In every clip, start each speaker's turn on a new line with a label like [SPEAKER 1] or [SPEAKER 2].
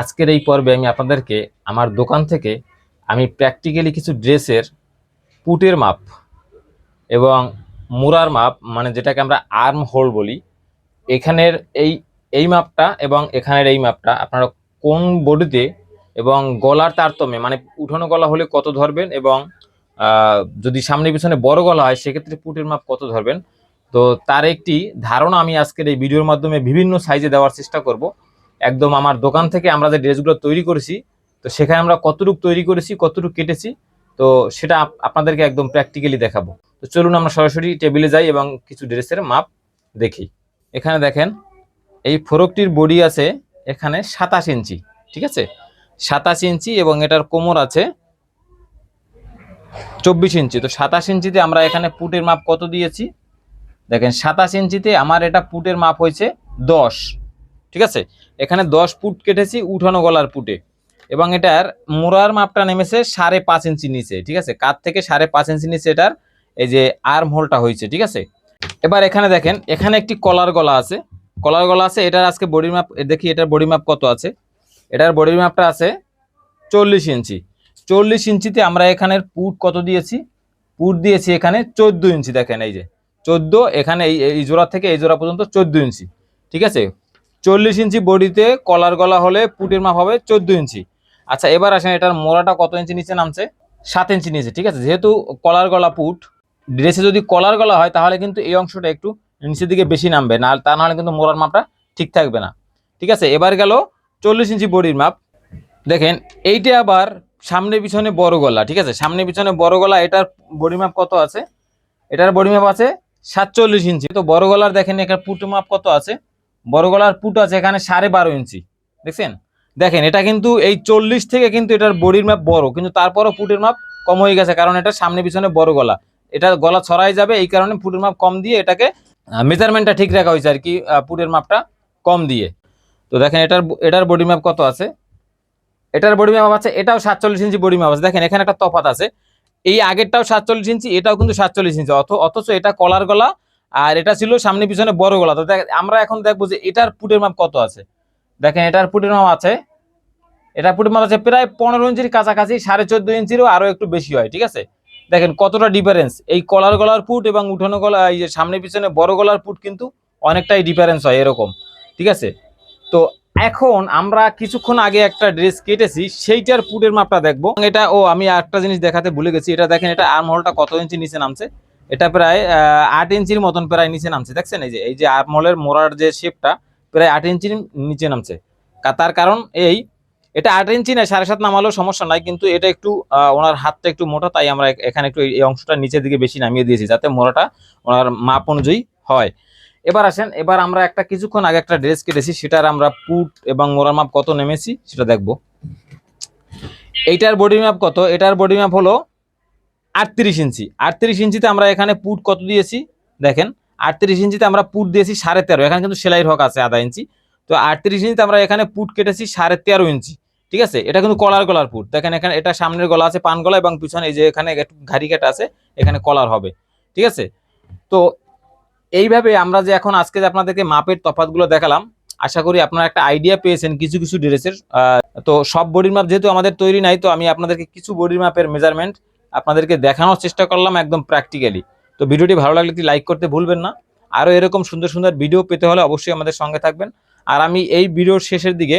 [SPEAKER 1] আজকের এই পর্বে আমি আপনাদেরকে আমার দোকান থেকে আমি প্র্যাকটিক্যালি কিছু ড্রেসের পুটের মাপ এবং মুরার মাপ মানে যেটাকে আমরা আর্ম হোল বলি, এখানের এই এই মাপটা এবং এখানের এই মাপটা আপনারা কোন বডিতে এবং গলার তারতম্যে মানে উঠানো গলা হলে কত ধরবেন এবং যদি সামনে পিছনে বড় গলা হয়, সেক্ষেত্রে পুটের মাপ কত ধরবেন? তো তার একটি ধারণা আমি আজকের এই ভিডিওর মাধ্যমে বিভিন্ন সাইজে দেওয়ার চেষ্টা করব। একদম আমার দোকান থেকে আমরা যে ড্রেসগুলো তৈরি করেছি, তো সেখানে আমরা কতটুকু তৈরি করেছি, কতটুকু কেটেছি, তো সেটা আপ- আপনাদেরকে একদম প্র্যাকটিক্যালি দেখাবো। তো চলুন আমরা সরাসরি টেবিলে যাই এবং কিছু ড্রেসের মাপ দেখি। এখানে দেখেন, এই ফরকটির বডি আছে এখানে সাতাশ ইঞ্চি, ঠিক আছে? সাতাশ ইঞ্চি এবং এটার কোমর আছে চব্বিশ ইঞ্চি। তো সাতাশ ইঞ্চিতে আমরা এখানে পুটের মাপ কত দিয়েছি? দেখেন, সাতাশ ইঞ্চিতে আমার এটা পুটের মাপ হয়েছে দশ। ঠিক আছে? এখানে দশ ফুট কেটেছি উঠানো গলার পুটে। এবং এটার মোড়ার মাপটা নেমেছে সাড়ে পাঁচ ইঞ্চি নিচে, ঠিক আছে? কাত থেকে সাড়ে পাঁচ ইঞ্চি নিচে এটার এই যে আর্ম হোলটা হয়েছে, ঠিক আছে? এবার এখানে দেখেন, এখানে একটি কলার গলা আছে। কলার গলা আছে, এটার আজকে বডি মাপ দেখি এটার বডি মাপ কত আছে? এটার বডি মাপটা আছে চল্লিশ ইঞ্চি। চল্লিশ ইঞ্চিতে আমরা এখানের পুট কত দিয়েছি? পুট দিয়েছি এখানে চোদ্দ ইঞ্চি, দেখেন এই যে। চোদ্দ, এখানে এই এই জোড়া থেকে এই জোড়া পর্যন্ত চোদ্দ ইঞ্চি, ঠিক আছে? চল্লিশ ইঞ্চি বডিতে কলার গলা হলে পুটের মাপ হবে চোদ্দ ইঞ্চি। আচ্ছা এবার আসেন, এটার মোড়াটা কত ইঞ্চি নিচে নামছে? সাত ইঞ্চি নিচে, ঠিক আছে? যেহেতু কলার গলা পুট, ড্রেসে যদি কলার গলা হয়, তাহলে কিন্তু এই অংশটা একটু নিচের দিকে বেশি নামবে। না, তা নাহলে কিন্তু মোড়ার মাপটা ঠিক থাকবে না। ঠিক আছে, এবার গেল চল্লিশ ইঞ্চি বডির মাপ। দেখেন, এইটা আবার সামনে পিছনে বড় গলা, ঠিক আছে? সামনে পিছনে বড় গলা, এটার বডি মাপ কত আছে? এটার বডি মাপ আছে সাতচল্লিশ ইঞ্চি। তো বড় গলার দেখেন এখানে পুট মাপ কত আছে? বড় গলার পুট আছে এখানে সাড়ে বারো ইঞ্চি। দেখছেন? দেখেন, এটা কিন্তু এই চল্লিশ থেকে কিন্তু এটার বডির মাপ বড়, কিন্তু তারপরও পুটের মাপ কম হয়ে গেছে, কারণ এটা সামনে পিছনে বড় গলা। এটা গলা ছড়াই যাবে, এই কারণে পুটের মাপ কম দিয়ে এটাকে মেজারমেন্টটা ঠিক রাখা হয়েছে আর কি পুটের মাপটা কম দিয়ে। তো দেখেন, এটার এটার বডি মাপ কত আছে? এটার বডি মাপ আছে, এটাও সাতচল্লিশ ইঞ্চি বডি মাপ আছে। দেখেন, এখানে একটা তফাত আছে। এই আগেরটাও সাতচল্লিশ ইঞ্চি, এটাও কিন্তু সাতচল্লিশ ইঞ্চি, অথ, অথচ এটা কলার গলা আর এটা ছিল সামনে পিছনে বড় গলা। তো আমরা এখন দেখব যে এটার পুটের মাপ কত আছে। দেখেন, এটার পুটের মাপ আছে। এটা পুটের মাপ আছে প্রায় পনেরো ইঞ্চির কাছাকাছি, সাড়ে চোদ্দ ইঞ্চিরও আরও একটু বেশি হয়, ঠিক আছে? দেখেন কতটা ডিফারেন্স এই কলার গলার পুট এবং উঠানো গলা, এই যে সামনে পিছনে বড় গলার পুট কিন্তু অনেকটাই ডিফারেন্স হয় এরকম, ঠিক আছে? তো এখন আমরা কিছুক্ষণ আগে একটা ড্রেস কেটেছি, সেইটার পুটের মাপটা দেখব। এটা, ও, আমি একটা জিনিস দেখাতে ভুলে গেছি। এটা দেখেন, এটা আর্ম হোলটা কত ইঞ্চি নিচে নামছে? এটা প্রায় আট ইঞ্চির মতন প্রায় নিচে নামছে। দেখছেন? এই যে এই যে আমলের মোড়ার যে শেপটা প্রায় আট ইঞ্চির নিচে নামছে। তার কারণ এই, এটা আট ইঞ্চি না, সাড়ে সাত নামালেও সমস্যা নাই, কিন্তু এটা একটু ওনার হাতটা একটু মোটা, তাই আমরা এখানে একটু এই অংশটা নিচের দিকে বেশি নামিয়ে দিয়েছি, যাতে মোড়াটা ওনার মাপ অনুযায়ী হয়। এবার আসেন, এবার আমরা একটা কিছুক্ষণ আগে একটা ড্রেস কেটেছি, সেটার আমরা পুট এবং মোড়ার মাপ কত নেমেছি, সেটা দেখব। এইটার বডি ম্যাপ কত? এটার বডি ম্যাপ হলো আটত্রিশ ইঞ্চি। আটত্রিশ ইঞ্চিতে আমরা এখানে পুট কত দিয়েছি? দেখেন, আটত্রিশ ইঞ্চিতে আমরা পুট দিয়েছি সাড়ে তেরো। এখানে কিন্তু সেলাইয়ের হক আছে আধা ইঞ্চি। তো আটত্রিশ ইঞ্চিতে আমরা এখানে পুট কেটেছি সাড়ে তেরো ইঞ্চি। ঠিক আছে? এটা কিন্তু কলার গলার পুট। দেখেন, এখানে এটা সামনের গলা আছে পান গলা এবং পিছনে এই যে এখানে একটু ঘাড়ি কাটা আছে, এখানে কলার হবে। ঠিক আছে? তো এইভাবে আমরা যে এখন আজকে আপনাদেরকে মাপের তফাৎগুলো দেখালাম, আশা করি আপনারা একটা আইডিয়া পেয়েছেন কিছু কিছু ড্রেসের। তো সব বডির মাপ যেহেতু আমাদের তৈরি নাই, তো আমি আপনাদেরকে কিছু বডির মাপের মেজারমেন্ট আপনাদেরকে দেখানোর চেষ্টা করলাম একদম প্র্যাকটিক্যালি তো ভিডিওটি ভালো লাগলে একটি লাইক করতে ভুলবেন না। আরও এরকম সুন্দর সুন্দর ভিডিও পেতে হলে অবশ্যই আমাদের সঙ্গে থাকবেন। আর আমি এই ভিডিওর শেষের দিকে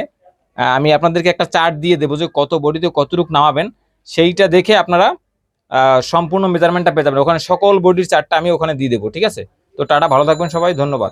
[SPEAKER 1] আমি আপনাদেরকে একটা চার্ট দিয়ে দেবো যে কত বডিতে কতটুকু নামাবেন। সেইটা দেখে আপনারা সম্পূর্ণ মেজারমেন্টটা পেয়ে যাবেন। ওখানে সকল বডির চার্টটা আমি ওখানে দিয়ে দেবো, ঠিক আছে? তো টাটা, ভালো থাকবেন সবাই, ধন্যবাদ।